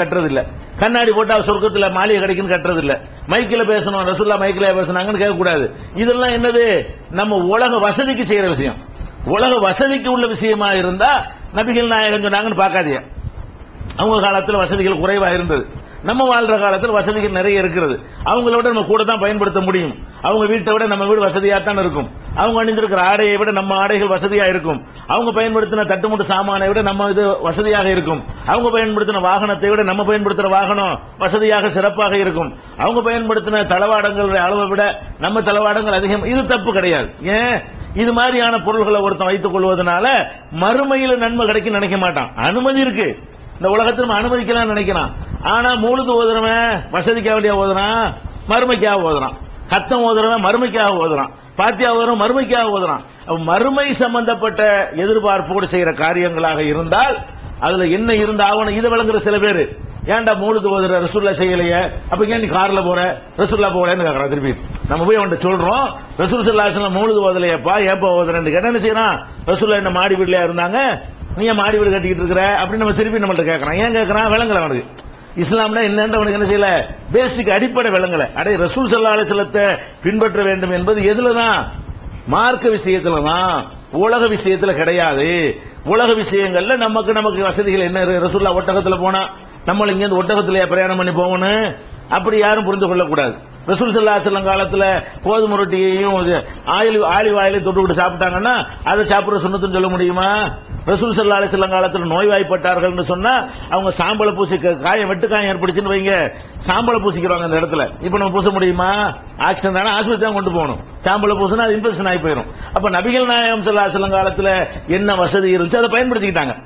கட்டுறது இல்ல கண்ணாடி போட்டா சொர்க்கத்தில் மாளிகை கிடைக்குன்னு கட்டுறதில்ல. மைக்கில் மைக்கில பேசணும் ரசுல்லா மைக்கில் பேசுனாங்கன்னு கேட்கக்கூடாது. இதெல்லாம் என்னது? நம்ம உலக வசதிக்கு செய்யற விஷயம். உலக வசதிக்கு உள்ள விஷயமா இருந்தா நபிகள் நாயகம் சொன்னாங்கன்னு பார்க்காதீங்க. அவங்க காலத்துல வசதிகள் குறைவா இருந்தது. நம்ம வாழ்ற காலத்தில் வசதிகள் நிறைய இருக்கிறது. அவங்கள விட நம்ம கூட தான் பயன்படுத்த முடியும். அவங்க வீட்டை விட நம்ம வீடு வசதியாக தான் இருக்கும். அவங்க அணிந்திருக்கிற ஆடையை விட நம்ம ஆடைகள் வசதியாக இருக்கும். அவங்க பயன்படுத்தின தட்டுமுட்டு சாமானை விட நம்ம இது வசதியாக இருக்கும். அவங்க பயன்படுத்தின வாகனத்தை விட நம்ம பயன்படுத்துகிற வாகனம் வசதியாக சிறப்பாக இருக்கும். அவங்க பயன்படுத்தின தளவாடங்களுடைய அளவை விட நம்ம தளவாடங்கள் அதிகம். இது தப்பு கிடையாது. ஏன்? இது மாதிரியான பொருள்களை ஒருத்தன் வைத்துக் கொள்வதனால மறுமையில நன்மை கிடைக்கும் நினைக்க மாட்டான். அனுமதி இருக்கு. இந்த உலகத்தில் நம்ம அனுமதிக்கலாம் நினைக்கிறான். ஆனா மூழுது ஓதுறவன் வசதிக்காக வேண்டிய ஓதுறான்? மறுமைக்காக ஓதுறான். கத்தம் ஓதுறவன் மறுமைக்காக ஓதுறான். பாத்தியா ஓதுறவன் மறுமைக்காக ஓதுறான். மறுமை சம்பந்தப்பட்ட எதிர்பார்ப்போடு செய்யற காரியங்களாக இருந்தால் அதுல என்ன இருந்த ஆவணம் இதை விளங்குற சில பேர். ஏன்டா மூழுது ஓதுற ரசுல்லா செய்யலையே? அப்ப ஏன் நீ கார்ல போற? ரசுல்லா போகலன்னு கேக்குறான் திருப்பி. நம்ம போய் அவன் சொல்றோம் ரசூல் சல்லாசலம் மூழுது ஓதலையப்பா ஏப்பா ஓதுறேன்னு கேட்டா என்ன செய்யறான்? ரசுல்லா என்ன மாடி வீட்லயா இருந்தாங்க? நீ ஏன் மாடி வீடு கட்டிக்கிட்டு இருக்கிற? அப்படின்னு நம்ம திருப்பி நம்மள்ட்ட கேட்கறான் ஏன் கேட்கறான் விளங்கல அவனுக்கு. இஸ்லாம்னா என்னன்ற அவனுக்கு என்ன செய்யல? பேசிக் அடிப்படை விளங்கல அடே ரசூல் சல்லா அலிசலத்தை பின்பற்ற வேண்டும் என்பது எதுலதான்? மார்க்க விஷயத்துல தான் உலக விஷயத்துல கிடையாது. உலக விஷயங்கள்ல நமக்கு நமக்கு வசதிகள் என்ன ரசூல்லா ஒட்டகத்துல போனா நம்மள இங்க இருந்து ஒட்டகத்திலேயே பிரயாணம் பண்ணி போகணும். அப்படி யாரும் புரிந்து கொள்ளக்கூடாது. ரசூல் சல்லா செல்லம் காலத்தில் கோதுமை ரொட்டியையும் இது ஆயில் ஆலிவ் ஆயிலையும் தொட்டு விட்டு சாப்பிட்டாங்கன்னா அதை சாப்பிட்ற சுண்ணத்துன்னு சொல்ல முடியுமா? ரசூல் சல்லா செல்லம் காலத்தில் நோய்வாய்ப்பட்டார்கள்னு சொன்னால் அவங்க சாம்பலை பூசி காயம் வெட்டு காயம் ஏற்படுச்சுன்னு வைங்க. சாம்பலை பூசிக்கிறாங்க அந்த இடத்துல. இப்போ நம்ம பூச முடியுமா? ஆக்சிடென்ட் தானே ஆஸ்பத்திரி தான் கொண்டு போகணும். சாம்பலை பூசினா அது இன்ஃபெக்ஷன் ஆகி போயிடும் அப்போ நபிகள் நாயகம் சல்லா செல்லம் காலத்தில் என்ன வசதி இருந்துச்சு? அதை பயன்படுத்திக்கிட்டாங்க.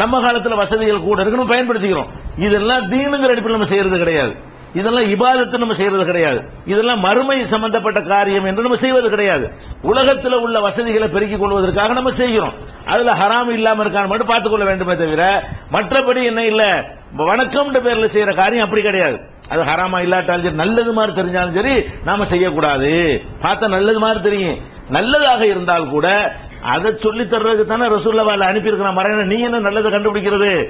நம்ம காலத்தில் வசதிகள் கூட இருக்கு நம்ம பயன்படுத்திக்கிறோம். இதெல்லாம் தீனுங்கிற அடிப்பில் நம்ம செய்யறது கிடையாது. இதெல்லாம் இபாதத்தை நம்ம செய்யறது கிடையாது. இதெல்லாம் மறுமை சம்பந்தப்பட்ட காரியம் என்று நம்ம செய்வது கிடையாது. உலகத்தில் உள்ள வசதிகளை பெருக்கிக் கொள்வதற்காக நம்ம செய்கிறோம். அதுல ஹராம் இல்லாம இருக்கான்னு மட்டும் பார்த்துக் கொள்ள வேண்டுமே தவிர மற்றபடி என்ன இல்ல. வணக்கம்ன்ற பேர்ல செய்யற காரியம் அப்படி கிடையாது. அது ஹராமா இல்லாட்டாலும் சரி நல்லது மாதிரி தெரிஞ்சாலும் சரி நாம செய்யக்கூடாது. பார்த்தா நல்லது மாதிரி தெரியும். நல்லதாக இருந்தால் கூட அதை சொல்லி தர்றதுக்கு தானே ரசூல்லா அனுப்பியிருக்கிறான். இருக்கிற நீ என்ன நல்லதை கண்டுபிடிக்கிறது?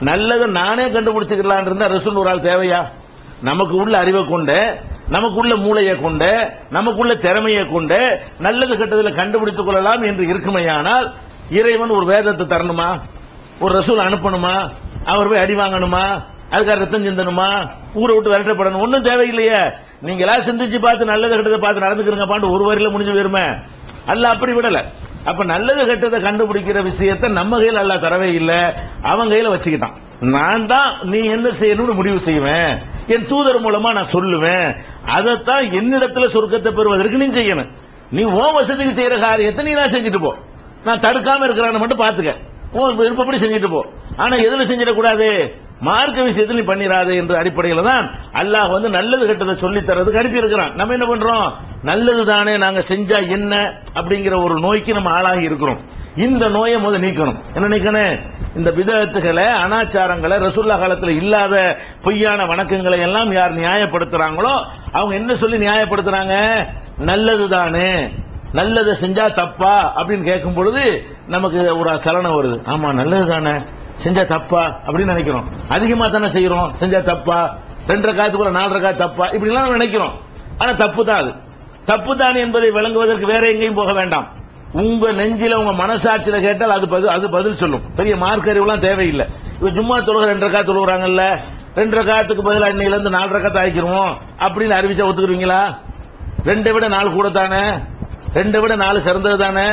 நல்லதை நானே கண்டுபிடிச்சுக்கலாம் இருந்தா ரசூல் ஒரு ஆள் தேவையா? நமக்கு உள்ள அறிவை கொண்டு நமக்குள்ள மூளையை கொண்டு நமக்குள்ள திறமையை கொண்டு நல்லது கெட்டதில் கண்டுபிடித்துக் கொள்ளலாம் என்று இருக்குமையானால் இறைவன் ஒரு வேதத்தை தரணுமா? ஒரு ரசூல் அனுப்பணுமா? அவர் போய் அடி வாங்கணுமா? அதுக்காக ரத்தம் சிந்தணுமா? ஊரை விட்டு விரட்டப்படணும். ஒன்றும் தேவையில்லையே. நீங்களா சிந்திச்சு பார்த்து நல்லது கெட்டதை பார்த்து நடந்துக்கிறீங்கப்பான்னு ஒரு வரியில முடிஞ்சு போயிருமே. அல்ல அப்படி விடல. அப்ப நல்லது கெட்டதை கண்டுபிடிக்கிற விஷயத்தை நம்ம கையில் அல்ல தரவே இல்லை. அவன் கையில வச்சுக்கிட்டான். நான் தான் நீ என்ன செய்யணும்னு முடிவு செய்வேன். என் தூதர் மூலமா நான் சொல்லுவேன். அதைத்தான் என்னிடத்துல சொர்க்கத்தை பெறுவதற்கு நீ செய்யணும். நீ ஓ வசதிக்கு செய்யற காரியத்தை நீ நான் செஞ்சுட்டு போ. நான் தடுக்காம இருக்கிறான்னு மட்டும் பாத்துக்க ஓ விருப்பப்படி செஞ்சுட்டு போ. ஆனா எதுல செஞ்சிடக்கூடாது? மார்க்க விஷயத்தில் நீ பண்ணிடாது என்ற அடிப்படையில் தான் அல்லாஹ் வந்து நல்லது கெட்டதை சொல்லி தரதுக்கு அனுப்பி இருக்கிறான் நம்ம என்ன பண்றோம்? நல்லது தானே நாங்க செஞ்சா என்ன அப்படிங்கிற ஒரு நோய்க்கு நம்ம ஆளாகி இருக்கிறோம். இந்த நோயை முதல் நீக்கணும். என்ன நீக்கணும்? இந்த விதத்துகளை அனாச்சாரங்களை ரசுல்லா காலத்தில் இல்லாத பொய்யான வணக்கங்களை எல்லாம் யார் நியாயப்படுத்துறாங்களோ அவங்க என்ன சொல்லி நியாயப்படுத்துறாங்க? நல்லது தானே நல்லதை செஞ்சா தப்பா? அப்படின்னு கேட்கும் பொழுது நமக்கு ஒரு சலனம் வருது. ஆமா நல்லது தானே செஞ்சா தப்பா? அப்படின்னு நினைக்கிறோம். அதிகமா தானே செய்யறோம். செஞ்சா தப்பா? ரெண்டரை காத்துக்குள்ள நாலரை காத்து தப்பா? இப்படி எல்லாம் நினைக்கிறோம். ஆனா தப்பு தான் அது. தப்பு தான் என்பதை விளங்குவதற்கு வேற எங்கேயும் போக வேண்டாம். உங்க நெஞ்சில உங்க மனசாட்சியில கேட்டால் அது பதில் அது பதில் சொல்லும். பெரிய மார்க் அறிவுலாம் தேவையில்லை. இப்ப சும்மா தொழுக ரெண்டரை காத்து தொழுகிறாங்கல்ல ரெண்டரை காத்துக்கு பதிலா இன்னையில இருந்து நாலரை காத்து ஆக்கிருவோம் அப்படின்னு அறிவிச்சா ஒத்துக்குருவீங்களா? ரெண்டை விட நாலு கூட தானே ரெண்டை விட நாலு சிறந்தது தானே?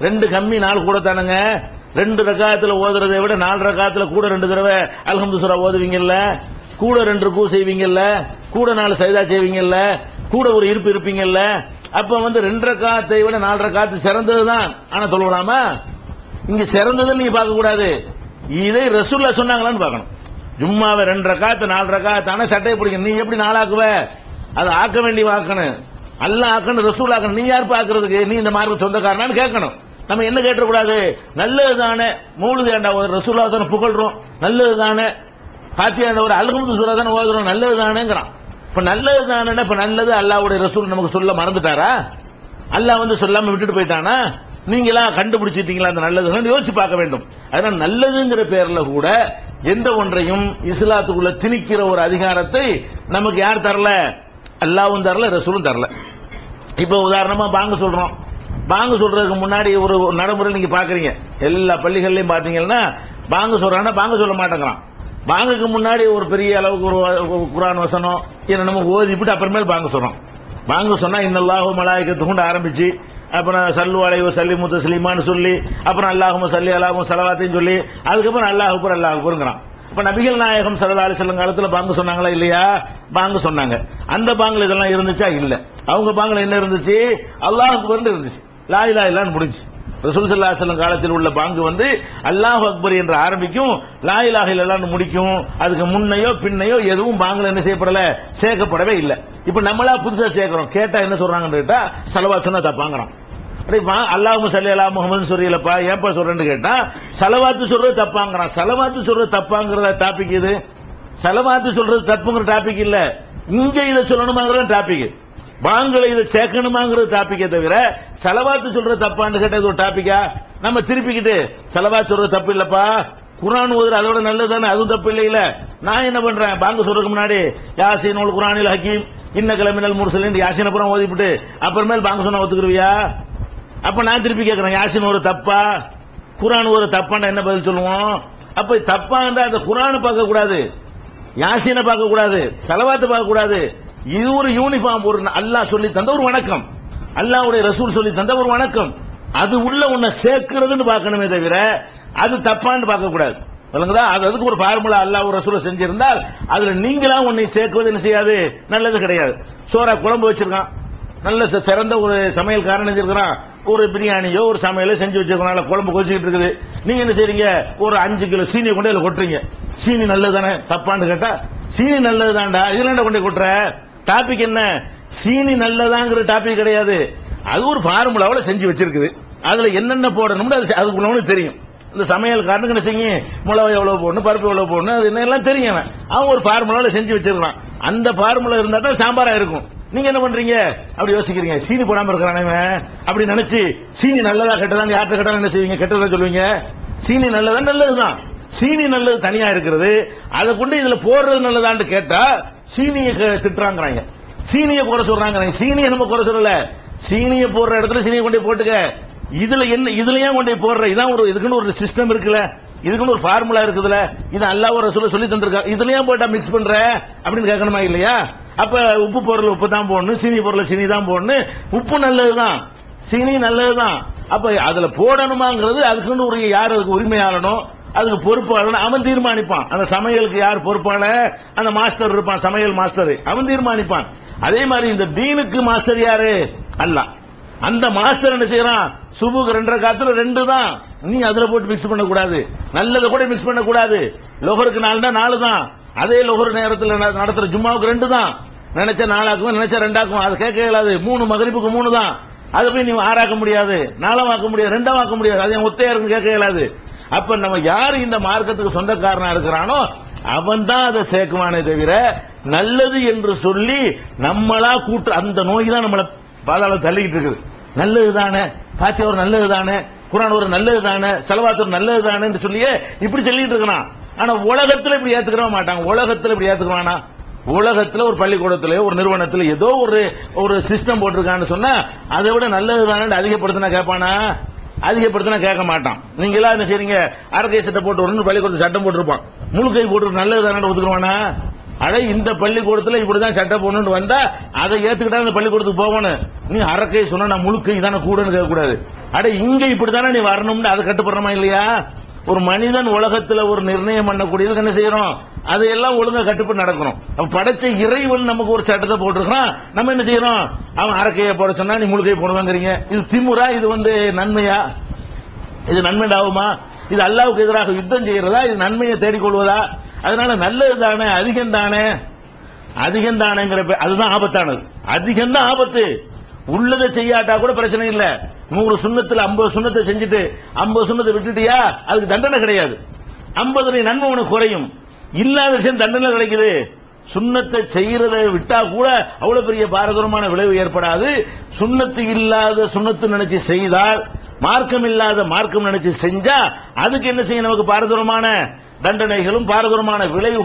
ரெண்டு கம்மி நாலு கூட தானுங்க ரெண்டு ரகாத்துல ஓதுறதை விட நாலு ரகாத்துல கூட ரெண்டு தடவை அல்ஹம்து சுரா ஓதுவீங்கல்ல. கூட ரெண்டு கூ செய்வீங்கல்ல. கூட நாலு சைதா செய்வீங்கல்ல. கூட ஒரு இருப்பு இருப்பீங்கல்ல. அப்ப வந்து ரெண்டரை காத்தை விட நாலரை காத்து சிறந்தது தான் ஆனா சொல்லலாமா இங்க சிறந்ததுன்னு நீங்க பார்க்க கூடாது. இதை ரசூல்லா சொன்னாங்களான்னு பார்க்கணும். ஜும்மாவை ரெண்டரை காத்து நாலரை காத்து ஆனா சட்டையை பிடிக்கணும். நீ எப்படி நாளாக்குவ அதை ஆக்க வேண்டி ஆக்கணும். அல்ல ஆக்கணும் ரசூல் ஆக்கணும். நீ யார் பாக்குறதுக்கு நீ இந்த மார்க்கு சொந்தக்காரனான்னு கேட்கணும். நம்ம என்ன கேட்டக்கூடாது நல்லது தானே மூழுது ஏண்டா ஒரு ரசூல்லா தானே புகழ்றோம். நல்லது தானே பாத்தியாண்ட ஒரு அல்ஹம்து சூரா தானே ஓதுறோம். நல்லது தானேங்கிறான் இப்ப நல்லது தானே இப்ப நல்லது அல்லாவுடைய ரசூல் நமக்கு சொல்ல மறந்துட்டாரா? அல்லாஹ் வந்து சொல்லாம விட்டுட்டு போயிட்டானா? நீங்களா கண்டுபிடிச்சிட்டீங்களா அந்த நல்லது யோசிச்சு பார்க்க வேண்டும். அதனால நல்லதுங்கிற பேர்ல கூட எந்த ஒன்றையும் இஸ்லாத்துக்குள்ள திணிக்கிற ஒரு அதிகாரத்தை நமக்கு யார் தரல? அல்லாவும் தரல ரசூலும் தரல. இப்போ உதாரணமா பாங்க சொல்றோம். பாங்க சொல்றதுக்கு முன்னாடி ஒரு ஒரு நடைமுறை நீங்க பாக்குறீங்க. எல்லா பள்ளிகள்லயும் பாத்தீங்கன்னா பாங்க சொல்றான்னா பாங்க சொல்ல மாட்டேங்கிறான். பாங்குக்கு முன்னாடி ஒரு பெரிய அளவுக்கு ஒரு குரான் வசனம் இதை நம்ம ஓதிப்பிட்டு அப்புறமேல் பாங்க சொல்றோம் பாங்க சொன்னா இன்னல்லாஹு மலாய்க்கத்து கொண்டு ஆரம்பிச்சு அப்புறம் சல்லு அலைவ சல்லி முத்த சலிமான்னு சொல்லி அப்புறம் அல்லாஹும் சல்லி அல்லாஹும் சலவாத்தையும் சொல்லி அதுக்கப்புறம் அல்லாஹ் அக்பர் அல்லாஹ் இப்ப நபிகள் நாயகம் சல்லா அலிசல்லம் காலத்துல பாங்கு சொன்னாங்களா இல்லையா? பாங்கு சொன்னாங்க. அந்த பாங்குல இதெல்லாம் இருந்துச்சா? இல்ல. அவங்க பாங்குல என்ன இருந்துச்சு? அல்லாஹ் இருந்துச்சு. லா இல்லான்னு முடிஞ்சு ரசூல் சல்லா செல்லம் காலத்தில் உள்ள பாங்கு வந்து அல்லாஹ் அக்பர் என்று ஆரம்பிக்கும். லா இலாஹ முடிக்கும். அதுக்கு முன்னையோ பின்னையோ எதுவும் பாங்குல என்ன செய்யப்படல? சேர்க்கப்படவே இல்லை. இப்ப நம்மளா புதுசா சேர்க்கிறோம். கேட்டா என்ன சொல்றாங்கன்னு கேட்டா செலவா சொன்னா தப்பாங்கிறான் அல்லாஹ் சல்லி அல்லா முகமது சொல்றீங்களப்பா ஏன்பா சொல்றேன்னு கேட்டா செலவாத்து சொல்றது தப்பாங்கிறான் செலவாத்து சொல்றது தப்பாங்கிறத டாபிக் இது? செலவாத்து சொல்றது தப்புங்கிற டாபிக் இல்ல. இங்க இதை சொல்லணுமாங்கிறது டாபிக் பாங்களை இதை சேர்க்கணுமாங்கிறது டாபிக்கே தவிர செலவாத்து சொல்ற தப்பான்னு கேட்டது ஒரு டாபிக்கா நம்ம திருப்பிக்கிட்டு செலவா சொல்ற தப்பு இல்லப்பா. குரான் ஓதுற அதோட நல்லது தானே அதுவும் தப்பு இல்லை இல்ல நான் என்ன பண்றேன்? பாங்க சொல்றதுக்கு முன்னாடி யாசின் உல் குரானில் ஹக்கீம் இன்ன கிளம்பினல் முரசலின் யாசின புறம் ஓதிவிட்டு அப்புறமேல் பாங்க சொன்ன ஒத்துக்குருவியா? அப்ப நான் திருப்பி கேட்கிறேன் யாசின் ஒரு தப்பா? குரான் ஒரு தப்பாண்டா என்ன பதில் சொல்லுவோம்? அப்ப தப்பா இருந்தா அந்த குரானை பார்க்க கூடாது யாசினை பார்க்க கூடாது செலவாத்து பார்க்க கூடாது இது ஒரு யூனிஃபார்ம் ஒரு அல்லாஹ் சொல்லி தந்த ஒரு வணக்கம். அல்லாவுடைய ரசூல் சொல்லி தந்த ஒரு வணக்கம். அது உள்ள உன்னை சேர்க்கிறதுன்னு பார்க்கணுமே தவிர அது தப்பான்னு பார்க்க கூடாது. விளங்குதா? அது அதுக்கு ஒரு ஃபார்முலா அல்லாஹ் ஒரு ரசூல செஞ்சிருந்தால் அதுல நீங்களா உன்னை சேர்க்குவது என்ன செய்யாது? நல்லது கிடையாது. சோறா குழம்பு வச்சிருக்கான். நல்ல சிறந்த ஒரு சமையல்காரன் செஞ்சிருக்கிறான் ஒரு பிரியாணியோ ஒரு சமையலோ செஞ்சு வச்சிருக்கனால குழம்பு கொச்சிக்கிட்டு இருக்குது. நீங்க என்ன செய்றீங்க? ஒரு அஞ்சு கிலோ சீனியை கொண்டு இதில் கொட்டுறீங்க. சீனி நல்லது தானே தப்பான்னு கேட்டா சீனி நல்லது தான்டா இதுல என்ன கொண்டு கொட்டுற? டாபிக் என்ன? சீனி நல்லதாங்கிற டாபிக் கிடையாது. அது ஒரு ஃபார்முலாவில் செஞ்சு வச்சிருக்குது. அதுல என்னென்ன போடணும்னு அது அதுக்கு தெரியும். இந்த சமையல்காரனுக்கு என்ன செய்யும்? மிளகு எவ்வளவு போடணும் பருப்பு எவ்வளவு போடணும் அது என்ன எல்லாம் தெரியும் அவன். ஒரு ஃபார்முலாவில் செஞ்சு வச்சிருக்கான் அந்த ஃபார்முலா இருந்தா தான் சாம்பாரா இருக்கும். நீங்க என்ன பண்றீங்க? அப்படி யோசிக்கிறீங்க. சீனி போடாம இருக்கிறானே அப்படி நினைச்சு சீனி நல்லதா கெட்டதா யார்கிட்ட கேட்டாலும் என்ன செய்வீங்க? கெட்டதா சொல்லுவீங்க? சீனி நல்லதா நல்லதுதான். சீனி நல்லது தனியா இருக்கிறது. அதை கொண்டு இதுல போடுறது நல்லதான்னு கேட்டா சீனியை க- சீனிய சீனியை குறை சொல்றாங்க சீனியை நம்ம குறை சொல்லல. சீனியை போடுற இடத்துல சீனியை கொண்டு போட்டுக்க. இதுல என்ன இதுலயே கொண்டு போய் போடுற? இதான் ஒரு இதுக்குன்னு ஒரு சிஸ்டம் இருக்குல்ல. இதுக்குன்னு ஒரு ஃபார்முலா இருக்குதுல இது அல்லாஹ் ஒரு சொல்ல சொல்லி தந்திருக்காங்க இதுலயே போட்டா மிக்ஸ் பண்ற? அப்படின்னு கேட்கணுமா இல்லையா? அப்ப உப்பு பொருள் உப்பு தான் போடணும். சீனி பொருள் சீனி தான் போடணும். உப்பு நல்லதுதான். சீனி நல்லதுதான். அப்ப அதுல போடணுமாங்கிறது அதுக்குன்னு ஒரு யார் அதுக்கு உரிமையாளனோ அதுக்கு பொறுப்பாளன் அவன் தீர்மானிப்பான். அந்த சமையலுக்கு யார் பொறுப்பான அந்த மாஸ்டர் இருப்பான் சமையல் மாஸ்டர். அவன் தீர்மானிப்பான். அதே மாதிரி இந்த தீனுக்கு மாஸ்டர் யாரு? அல்லாஹ் அந்த மாஸ்டர் என்ன செய்யறான்? சுபுக்கு ரெண்டரை காத்துல ரெண்டு தான். நீ அதுல போட்டு மிக்ஸ் பண்ண கூடாது நல்லதை கூட மிக்ஸ் பண்ண கூடாது லோகருக்கு நாலுனா நாலு தான். அதே லோகர் நேரத்தில் நட- நடத்துற ஜும்மாவுக்கு ரெண்டு தான். நினைச்ச நாலாக்கும் நினைச்ச ரெண்டாக்கும். அது கேட்க இயலாது மூணு மகரிப்புக்கு மூணு தான். அதை போய் நீ ஆறாக்க முடியாது. நாலாமாக்க முடியாது. ரெண்டாமாக்க முடியாது. அது என் ஒத்தையா இருக்கு கேட்க இயலாது அப்ப நம்ம யாரு இந்த மார்க்கத்துக்கு சொந்தக்காரனா இருக்கிறானோ அவன் தான் அதை சேர்க்குவானே தவிர நல்லது என்று சொல்லி நம்மளா கூட்டு அந்த நோய் தான் நம்மளை பாதாள தள்ளிக்கிட்டு இருக்குது. நல்லது தானே பாத்தியா ஒரு நல்லது தானே குரான் ஒரு நல்லது தானே செலவாத்து ஒரு நல்லது தானே சொல்லியே இப்படி சொல்லிட்டு இருக்கிறான் ஆனா உலகத்துல இப்படி ஏத்துக்கிறவ மாட்டாங்க உலகத்துல இப்படி ஏத்துக்குவானா? உலகத்துல ஒரு பள்ளிக்கூடத்துல ஒரு நிறுவனத்துல ஏதோ ஒரு ஒரு சிஸ்டம் போட்டிருக்கான்னு சொன்னா அதை விட நல்லது தானே அதிகப்படுத்தினா கேட்பானா? அதிகப்படுத்தினா கேட்க மாட்டான். நீங்க எல்லாம் என்ன செய்றீங்க? அரக்கை சட்டை போட்டு வரணும் பள்ளிக்கூடத்துல சட்டம் போட்டிருப்பான். முழுக்கை போட்டு நல்லது தானே ஒத்துக்குவானா அட இந்த பள்ளிக்கூடத்துல இப்படிதான் சட்டை போடணும்னு வந்தா அதை ஏத்துக்கிட்டா அந்த பள்ளிக்கூடத்துக்கு போகணும். நீ அரக்கை சொன்னா நான் முழுக்கை தானே கூடன்னு கேட்கக்கூடாது. அட இங்க இப்படித்தானே நீ வரணும்னு அதை கட்டுப்படுறமா இல்லையா? ஒரு மனிதன் உலகத்துல ஒரு நிர்ணயம் பண்ணக்கூடியதுக்கு என்ன செய்யறோம் அதையெல்லாம் ஒழுங்கா கட்டுப்பட்டு நடக்கணும். அப்ப படைச்ச இறைவன் நமக்கு ஒரு சட்டத்தை போட்டிருக்கிறான். நம்ம என்ன செய்யறோம்? அவன் அரக்கையை போட சொன்னா நீ முழுக்கையை போடுவாங்கிறீங்க. இது திமுறா? இது வந்து நன்மையா? இது நன்மை ஆகுமா இது அல்லாவுக்கு எதிராக யுத்தம் செய்யறதா? இது நன்மையை தேடிக்கொள்வதா? அதனால நல்லது தானே அதிகம் தானே? அதிகம் தானேங்கிற அதுதான் ஆபத்தானது. அதிகம் தான் ஆபத்து. உள்ளதை செய்யாட்டா கூட பிரச்சனை இல்ல. நூறு சுண்ணத்துல ஐம்பது சுண்ணத்தை செஞ்சுட்டு ஐம்பது சுண்ணத்தை விட்டுட்டியா? அதுக்கு தண்டனை கிடையாது. ஐம்பது நன்மை உனக்கு குறையும். இல்லாத விஷயம் தண்டனை கிடைக்குது. சுண்ணத்தை செய்யறதை விட்டா கூட அவ்வளவு பெரிய பாரதூரமான விளைவு ஏற்படாது. சுண்ணத்து இல்லாத சுண்ணத்து நினைச்சு செய்தால் மார்க்கம் இல்லாத மார்க்கம் நினைச்சு செஞ்சா அதுக்கு என்ன செய்யும் நமக்கு பாரதூரமான தண்டனைகளும் பாரதூரமான விளைவுகளும்